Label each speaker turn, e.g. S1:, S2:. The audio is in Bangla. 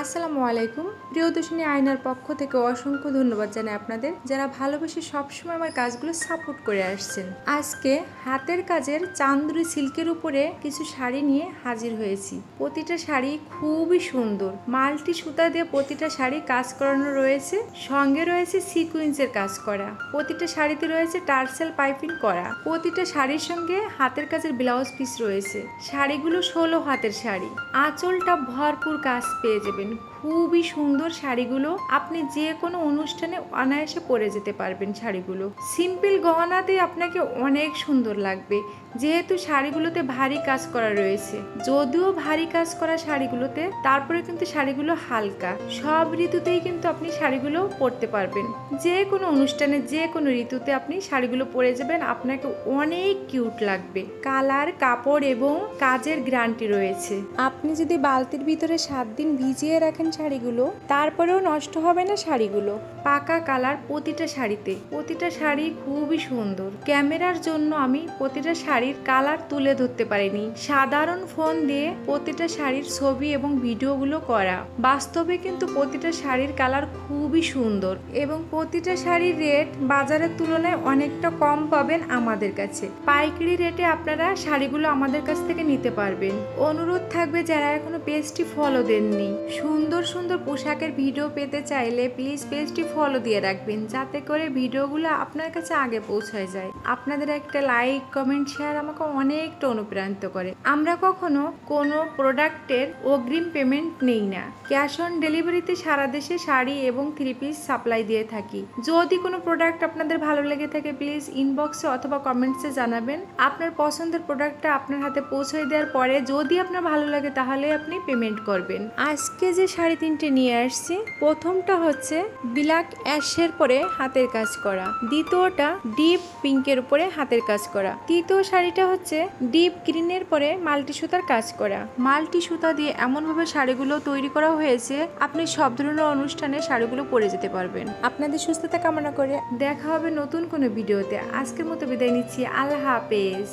S1: আসসালামু আলাইকুম। প্রিয়দর্শিনী আয়নার পক্ষ থেকে অসংখ্য ধন্যবাদ জানাই আপনাদের, যারা ভালোবেসে সবসময় আমার কাজগুলো সাপোর্ট করে আসছেন। আজকে হাতের কাজের চান্দুরি সিল্কের উপরে কিছু শাড়ি নিয়ে হাজির হয়েছি। প্রতিটা শাড়ি খুবই সুন্দর। মাল্টি সুতা দিয়ে প্রতিটা শাড়ি কাজ করানো রয়েছে। সঙ্গে রয়েছে সিকুয়েন্সের কাজ করা। প্রতিটা শাড়িতে রয়েছে টার্সেল পাইপিং করা। প্রতিটা শাড়ির সঙ্গে হাতের কাজের ব্লাউজ পিস রয়েছে। শাড়িগুলো ষোলো হাতের শাড়ি। আঁচলটা ভরপুর কাজ পেয়ে যাবেন খুবই সুন্দর শাড়িগুলো। আপনি যে কোনো অনুষ্ঠানে অনায়াসে পরে যেতে পারবেন শাড়িগুলো। সিম্পল গহনাতেই আপনাকে অনেক সুন্দর লাগবে। যেহেতু শাড়িগুলোতে ভারী কাজ করা রয়েছে। যদিও ভারী কাজ করা শাড়িগুলোতে, তারপরে কিন্তু শাড়িগুলো হালকা। সব ঋতুতেই কিন্তু আপনি শাড়িগুলো পরতে পারবেন। যে কোনো অনুষ্ঠানে, যে কোনো ঋতুতে আপনি শাড়িগুলো পরে যাবেন, আপনাকে অনেক কিউট লাগবে। কালার, কাপড় এবং কাজের গ্যারান্টি রয়েছে। আপনি যদি বালতির ভিতরে সাত দিন ভিজিয়ে রাখেন শাড়িগুলো, তারপরেও নষ্ট হবে না শাড়িগুলো। পাকা কালার প্রতিটা শাড়িতে। প্রতিটা শাড়ি খুবই সুন্দর। ক্যামেরার জন্য আমি প্রতিটা শাড়ির কালার তুলে ধরতে পারিনি। সাধারণ ফোন দিয়ে প্রতিটা শাড়ির ছবি এবং ভিডিওগুলো করা। বাস্তবে কিন্তু প্রতিটা শাড়ির কালার খুবই সুন্দর এবং প্রতিটা শাড়ির রেট বাজারের তুলনায় অনেকটা কম পাবেন আমাদের কাছে। পাইকারি রেটে আপনারা শাড়িগুলো আমাদের কাছ থেকে নিতে পারবেন। অনুরোধ থাকবে যারা এখনও পেজটি ফলো দেননি। সুন্দর সুন্দর পোশাকের ভিডিও পেতে চাইলে প্লিজ পেজটি ফলো দিয়ে রাখবেন, যাতে করে ভিডিওগুলো আপনার কাছে আগে পৌঁছায় যায়। আপনাদের একটা লাইক কমেন্ট শেয়ার আমাকে অনেকটা অনুপ্রাণিত করে। আমরা কখনো কোনো প্রোডাক্টের অগ্রিম পেমেন্ট নেই না। ক্যাশ অন ডেলিভারিতে সারা দেশে শাড়ি এবং থ্রি পিস সাপ্লাই দিয়ে থাকি। যদি কোনো প্রোডাক্ট আপনাদের ভালো লেগে থাকে প্লিজ ইনবক্সে অথবা কমেন্টসে জানাবেন। আপনার পছন্দের প্রোডাক্টটা আপনার হাতে পৌঁছে দেওয়ার পরে যদি আপনার ভালো লাগে, তাহলে আপনি পেমেন্ট করবেন। আজকে যে শাড়ি তিনটে নিয়ে আসছি। প্রথমটা হচ্ছে ব্ল্যাক অ্যাশের পরে হাতের কাজ করা। দ্বিতীয়টা ডিপ পিঙ্কের উপরে হাতের কাজ করা। তৃতীয় শাড়িটা হচ্ছে ডিপ গ্রিনের পরে মাল্টি সুতার কাজ করা। মাল্টি সুতা দিয়ে এমনভাবে শাড়িগুলো তৈরি করা হয়েছে, আপনি সব ধরনের অনুষ্ঠানে শাড়িগুলো পরে যেতে পারবেন। আপনাদের সুস্থতা কামনা করে দেখা হবে নতুন কোনো ভিডিওতে। আজকের মতো বিদায় নিচ্ছি। আল্লাহ হাফেজ।